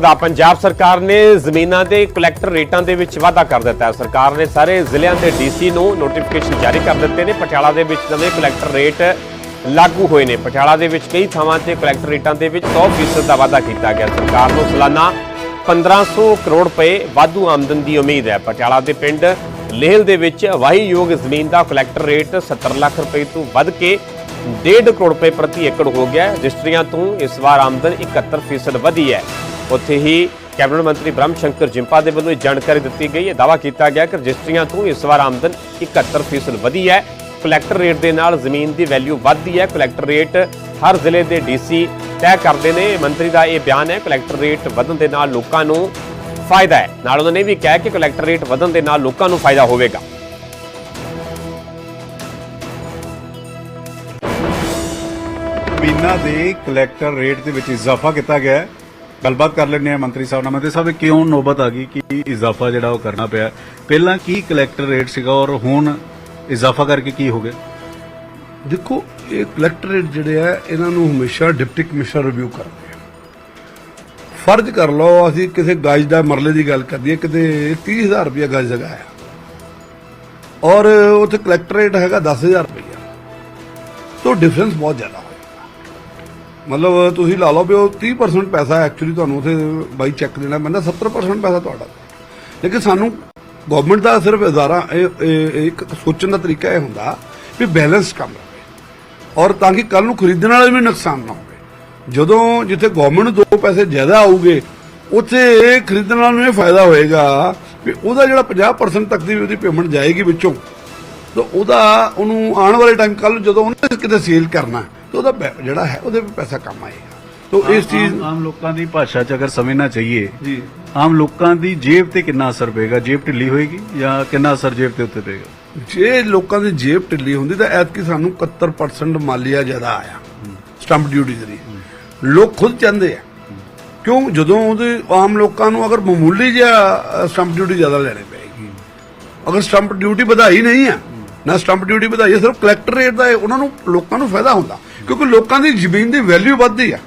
ਦਾ ਪੰਜਾਬ ਸਰਕਾਰ ਨੇ ਜ਼ਮੀਨਾਂ ਦੇ ਕਲੈਕਟਰ ਰੇਟਾਂ ਦੇ ਵਿੱਚ ਵਾਧਾ ਕਰ ਦਿੱਤਾ ਹੈ। ਸਰਕਾਰ ਨੇ ਸਾਰੇ ਜ਼ਿਲ੍ਹਿਆਂ ਦੇ ਡੀਸੀ ਨੂੰ ਨੋਟੀਫਿਕੇਸ਼ਨ ਜਾਰੀ ਕਰ ਦਿੱਤੇ ਨੇ। ਪਟਿਆਲਾ ਦੇ ਵਿੱਚ ਨਵੇਂ ਕਲੈਕਟਰ ਰੇਟ ਲਾਗੂ ਹੋਏ ਨੇ। ਪਟਿਆਲਾ ਦੇ ਵਿੱਚ ਕਈ ਥਾਵਾਂ ਤੇ ਕਲੈਕਟਰ ਰੇਟਾਂ ਦੇ ਵਿੱਚ 100% ਦਾ ਵਾਧਾ ਕੀਤਾ ਗਿਆ। ਸਰਕਾਰ ਨੂੰ ਸਾਲਾਨਾ 1500 ਕਰੋੜ ਰੁਪਏ ਵਾਧੂ ਆਮਦਨ ਦੀ ਉਮੀਦ ਹੈ। ਪਟਿਆਲਾ ਦੇ ਪਿੰਡ ਲੇਹਲ ਦੇ ਵਿੱਚ ਵਾਹੀਯੋਗ ਜ਼ਮੀਨ ਦਾ ਕਲੈਕਟਰ ਰੇਟ 70 ਲੱਖ ਰੁਪਏ ਤੋਂ ਵੱਧ ਕੇ 1.5 ਕਰੋੜ ਰੁਪਏ ਪ੍ਰਤੀ ਏਕੜ ਹੋ ਗਿਆ ਰਜਿਸਟਰੀਆਂ ਤੋਂ ਇਸ ਵਾਰ ਆਮਦਨ 71% ਵਧੀ ਹੈ। ਉੱਥੇ ਹੀ ਕੈਬਨਿਟ ਮੰਤਰੀ ਬ੍ਰਹਮ ਸ਼ੰਕਰ ਜਿੰਪਾ ਦੇ ਵੱਲੋਂ ਇਹ ਜਾਣਕਾਰੀ ਦਿੱਤੀ ਗਈ। ਹੈ ਦਾਵਾ ਕੀਤਾ ਗਿਆ ਕਿ ਰਜਿਸਟਰੀਆਂ ਤੋਂ ਇਸ ਵਾਰ ਆਮਦਨ 71% ਵਧੀ ਹੈ। ਕਲੈਕਟਰ ਰੇਟ ਦੇ ਨਾਲ ਜ਼ਮੀਨ ਦੀ ਵੈਲਿਊ ਵੱਧਦੀ ਹੈ। ਕਲੈਕਟਰ ਰੇਟ ਹਰ ਜ਼ਿਲ੍ਹੇ ਦੇ ਡੀਸੀ ਤੈਅ ਕਰਦੇ ਨੇ। ਮੰਤਰੀ ਦਾ ਇਹ ਬਿਆਨ ਹੈ ਕਲੈਕਟਰ ਰੇਟ ਵਧਣ ਦੇ ਨਾਲ ਲੋਕਾਂ ਨੂੰ ਫਾਇਦਾ ਹੈ। ਨਾਲ ਉਹਨਾਂ ਨੇ ਵੀ ਕਿਹਾ ਕਿ ਕਲੈਕਟਰ ਰੇਟ ਵਧਣ ਦੇ ਨਾਲ ਲੋਕਾਂ ਨੂੰ ਫਾਇਦਾ ਹੋਵੇਗਾ। ਜ਼ਮੀਨਾਂ ਦੇ ਕਲੈਕਟਰ ਰੇਟ ਦੇ ਵਿੱਚ ਇਜ਼ਾਫਾ ਕੀਤਾ ਗਿਆ ਹੈ। ਗੱਲਬਾਤ ਕਰ ਲੈਂਦੇ ਆ ਮੰਤਰੀ ਸਾਹਿਬ ਨਾਲ। ਮੰਤਰੀ ਸਾਹਿਬ, ਇਹ ਕਿਉਂ ਨੌਬਤ ਆ ਗਈ ਕਿ ਇਜ਼ਾਫਾ ਜਿਹੜਾ ਉਹ ਕਰਨਾ ਪਿਆ? ਪਹਿਲਾਂ ਕੀ ਕਲੈਕਟਰ ਰੇਟ ਸੀਗਾ ਔਰ ਹੁਣ ਇਜ਼ਾਫਾ ਕਰਕੇ ਕੀ ਹੋ ਗਿਆ? ਦੇਖੋ, ਇਹ ਕਲੈਕਟਰੇਟ ਜਿਹੜੇ ਆ, ਇਹਨਾਂ ਨੂੰ ਹਮੇਸ਼ਾ ਡਿਪਟੀ ਕਮਿਸ਼ਨਰ ਰਿਵਿਊ ਕਰਦੇ ਆ। ਫਰਜ਼ ਕਰ ਲਓ, ਅਸੀਂ ਕਿਸੇ ਗਾਜ ਦਾ ਮਰਲੇ ਦੀ ਗੱਲ ਕਰਦੀ ਹੈ, ਕਿਤੇ 30000 ਰੁਪਏ ਗਾਜ ਜਗ੍ਹਾ ਹੈ ਔਰ ਉੱਥੇ ਕਲੈਕਟਰੇਟ ਹੈਗਾ 10000 ਰੁਪਏ ਤੋਂ ਡਿਫਰੈਂਸ ਬਹੁਤ ਜ਼ਿਆਦਾ। ਮਤਲਬ ਤੁਸੀਂ ਲਾ ਲਓ ਵੀ ਉਹ 30% ਪੈਸਾ ਐਕਚੁਅਲੀ ਤੁਹਾਨੂੰ ਉੱਥੇ ਬਾਈ ਚੈੱਕ ਦੇਣਾ। ਪੈਂਦਾ 70% ਪੈਸਾ ਤੁਹਾਡਾ। ਲੇਕਿਨ ਸਾਨੂੰ ਗਵਰਨਮੈਂਟ ਦਾ ਸਿਰਫ ਇਦਾਰਾ ਇਹ ਇੱਕ ਸੋਚਣ ਦਾ ਤਰੀਕਾ ਇਹ ਹੁੰਦਾ ਵੀ ਬੈਲੈਂਸ ਕੰਮ ਰਹੇ ਔਰ ਤਾਂ ਕਿ ਕੱਲ ਨੂੰ ਖਰੀਦਣ ਵਾਲੇ ਵੀ ਨੁਕਸਾਨ ਨਾ ਹੋਵੇ। ਜਦੋਂ ਜਿੱਥੇ ਗਵਰਨਮੈਂਟ ਦੋ ਪੈਸੇ ਜ਼ਿਆਦਾ ਆਉਗੇ ਉੱਥੇ ਖਰੀਦਣ ਵਾਲੇ ਨੂੰ ਇਹ ਫਾਇਦਾ ਹੋਏਗਾ ਵੀ ਉਹਦਾ ਜਿਹੜਾ 50% ਤੱਕ ਦੀ ਉਹਦੀ ਪੇਮੈਂਟ ਜਾਏਗੀ ਵਿੱਚੋਂ। ਤਾਂ ਉਹਦਾ ਉਹਨੂੰ ਆਉਣ ਵਾਲੇ ਟਾਈਮ ਕੱਲ ਜਦੋਂ ਉਹਨੇ ਕਿਤੇ ਸੇਲ ਕਰਨਾ ਤਾਂ ਉਹਦਾ ਜਿਹੜਾ ਹੈ ਉਹਦੇ ਵੀ ਪੈਸਾ ਕੰਮ ਆਏਗਾ ਤਾਂ ਇਸ ਚੀਜ਼ ਆਮ- ਲੋਕਾਂ ਦੀ ਭਾਸ਼ਾ 'ਚ ਅਗਰ ਸਮਝਣਾ ਚਾਹੀਏ ਜੀ। ਆਮ ਲੋਕਾਂ ਦੀ ਜੇਬ ਤੇ ਕਿੰਨਾ ਅਸਰ ਪਏਗਾ? ਜੇਬ ਢਿੱਲੀ ਹੋਏਗੀ ਜਾਂ ਕਿੰਨਾ ਅਸਰ ਜੇਬ ਤੇ ਉੱਤੇ ਪਏਗਾ? ਜੇ ਲੋਕਾਂ ਦੀ ਜੇਬ ਢਿੱਲੀ ਹੁੰਦੀ ਤਾਂ ਐਤਕੀ ਸਾਨੂੰ 71% ਮਾਲੀਆ ਜ਼ਿਆਦਾ ਆਇਆ। ਸਟੰਪ ਡਿਊਟੀ ਜ਼ਰੀ ਲੋਕ ਖੁਦ ਚਾਹੁੰਦੇ ਆ। ਕਿਉਂ? ਜਦੋਂ ਉਹਦੇ ਆਮ ਲੋਕਾਂ ਨੂੰ ਅਗਰ ਮਾਮੂਲੀ ਜਿਹਾ ਸਟੰਪ ਡਿਊਟੀ ਜ਼ਿਆਦਾ ਲੈਣੀ ਪਏਗੀ। ਅਗਰ ਸਟੰਪ ਡਿਊਟੀ ਵਧਾਈ ਨਹੀਂ ਆ ਨਾ ਸਟੰਪ ਡਿਊਟੀ ਵਧਾਈ ਸਿਰਫ ਕਲੈਕਟਰ ਰੇਟ ਦਾ ਉਹਨਾਂ ਨੂੰ ਲੋਕਾਂ ਨੂੰ ਫਾਇਦਾ ਹੁੰਦਾ। ਕਿਉਂਕਿ ਲੋਕਾਂ ਦੀ ਜ਼ਮੀਨ ਦੀ ਵੈਲਿਊ ਵੱਧਦੀ ਆ।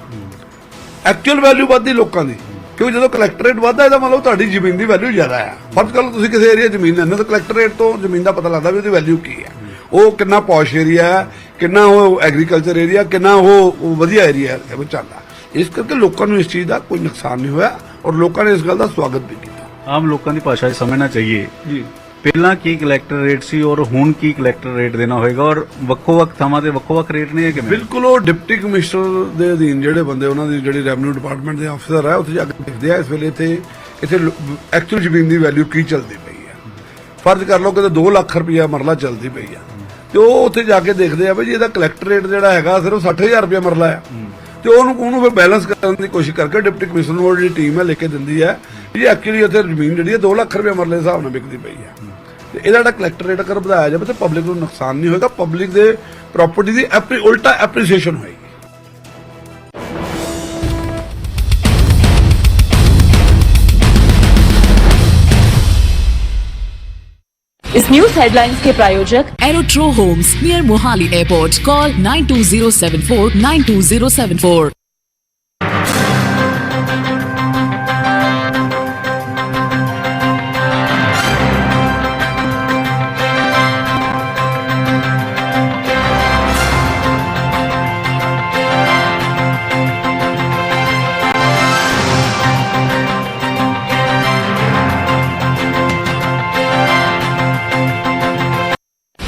ਐਕਚੁਅਲ ਵੈਲਿਊ ਵੱਧਦੀ ਲੋਕਾਂ ਦੀ। ਕਿਉਂਕਿ ਜਦੋਂ ਕਲੈਕਟਰ ਰੇਟ ਵੱਧਦਾ ਇਹਦਾ ਮਤਲਬ ਤੁਹਾਡੀ ਜ਼ਮੀਨ ਦੀ ਵੈਲਿਊ ਜ਼ਿਆਦਾ ਆ। ਫਰਜ਼ ਕਰ ਲਓ ਤੁਸੀਂ ਕਿਸੇ ਏਰੀਆ ਜ਼ਮੀਨ ਲੈਂਦੇ ਹੋ ਤਾਂ ਕਲੈਕਟਰ ਰੇਟ ਤੋਂ ਜ਼ਮੀਨ ਦਾ ਪਤਾ ਲੱਗਦਾ ਵੀ ਉਹਦੀ ਵੈਲਿਊ ਕੀ ਹੈ ਉਹ ਕਿੰਨਾ ਪੌਸ਼ ਏਰੀਆ ਹੈ ਕਿੰਨਾ ਉਹ ਐਗਰੀਕਲਚਰ ਏਰੀਆ ਕਿੰਨਾ ਉਹ ਵਧੀਆ ਏਰੀਆ ਹੈ ਵਿੱਚ ਆਉਂਦਾ। ਇਸ ਕਰਕੇ ਲੋਕਾਂ ਨੂੰ ਇਸ ਚੀਜ਼ ਦਾ ਕੋਈ ਨੁਕਸਾਨ ਨਹੀਂ ਹੋਇਆ ਔਰ ਲੋਕਾਂ ਨੇ ਇਸ ਗੱਲ ਦਾ ਸਵਾਗਤ ਵੀ ਕੀਤਾ। ਆਮ ਲੋਕਾਂ ਦੀ ਭਾਸ਼ਾ 'ਚ ਸਮਝਣਾ ਚਾਹੀਏ ਜੀ। ਪਹਿਲਾਂ ਕੀ ਕਲੈਕਟਰ ਰੇਟ ਸੀ ਔਰ ਹੁਣ ਕੀ ਕਲੈਕਟਰ ਰੇਟ ਦੇਣਾ ਹੋਏਗਾ ਔਰ ਵੱਖੋ-ਵੱਖ ਥਾਵਾਂ ਤੇ ਵੱਖੋ-ਵੱਖ ਰੇਟ ਨੇ ਇਹ ਕਿਵੇਂ? ਬਿਲਕੁਲ ਉਹ ਡਿਪਟੀ ਕਮਿਸ਼ਨਰ ਦੇ ਅਧੀਨ ਜਿਹੜੇ ਬੰਦੇ, ਉਹਨਾਂ ਦੀ ਜਿਹੜੀ ਰੈਵਨਿਊ ਡਿਪਾਰਟਮੈਂਟ ਦੇ ਅਫਸਰ ਹੈ ਉੱਥੇ ਜਾ ਕੇ ਦੇਖਦੇ ਆ ਇਸ ਵੇਲੇ ਇੱਥੇ ਇੱਥੇ ਐਕਚੁਅਲ ਜ਼ਮੀਨ ਦੀ ਵੈਲਿਊ ਕੀ ਚੱਲਦੀ ਪਈ ਹੈ ਫਰਜ਼ ਕਰ ਲਓ ਕਿ 2 ਲੱਖ ਰੁਪਇਆ ਮਰਲਾ ਚੱਲਦੀ ਪਈ ਆ। ਤੇ ਉਹ ਉੱਥੇ ਜਾ ਕੇ ਦੇਖਦੇ ਆ ਵੀ ਜੀ ਇਹਦਾ ਕਲੈਕਟਰ ਰੇਟ ਜਿਹੜਾ ਹੈਗਾ, ਸਿਰਫ 60000 ਰੁਪਇਆ ਮਰਲਾ ਆ। ਤੇ ਉਹਨੂੰ ਉਹਨੂੰ ਫਿਰ ਬੈਲੈਂਸ ਕਰਨ ਦੀ ਕੋਸ਼ਿਸ਼ ਕਰਕੇ ਡਿਪਟੀ ਕਮਿਸ਼ਨਰ ਉਹ ਜਿਹੜੀ ਟੀਮ ਹੈ ਲੈ ਕੇ ਦਿੰਦੀ ਹੈ ਵੀ ਐਕਚੁਅਲੀ ਉੱਥੇ ਜ਼ਮੀਨ ਜਿਹੜੀ ਹੈ 2 ਲੱਖ ਰੁਪਇਆ ਮਰਲੇ ਦੇ ਹਿਸਾਬ ਨਾਲ ਵਿਕਦੀ ਪਈ ਹੈ ਤੇ ਇਹਦਾ ਜਿਹੜਾ ਕਲੈਕਟਰ ਰੇਟ ਅਗਰ ਵਧਾਇਆ ਜਾਵੇ ਤਾਂ ਪਬਲਿਕ ਨੂੰ ਨੁਕਸਾਨ ਨਹੀਂ ਹੋਏਗਾ ਪਬਲਿਕ ਦੇ ਪ੍ਰਾਪਰਟੀ ਦੀ ਐਪਰੀ ਉਲਟਾ ਐਪਰੀਸੀਏਸ਼ਨ ਹੋਏਗੀ इस न्यूज हेडलाइंस के प्रायोजक Aerotrow Homes near Mohali Airport. Call 92074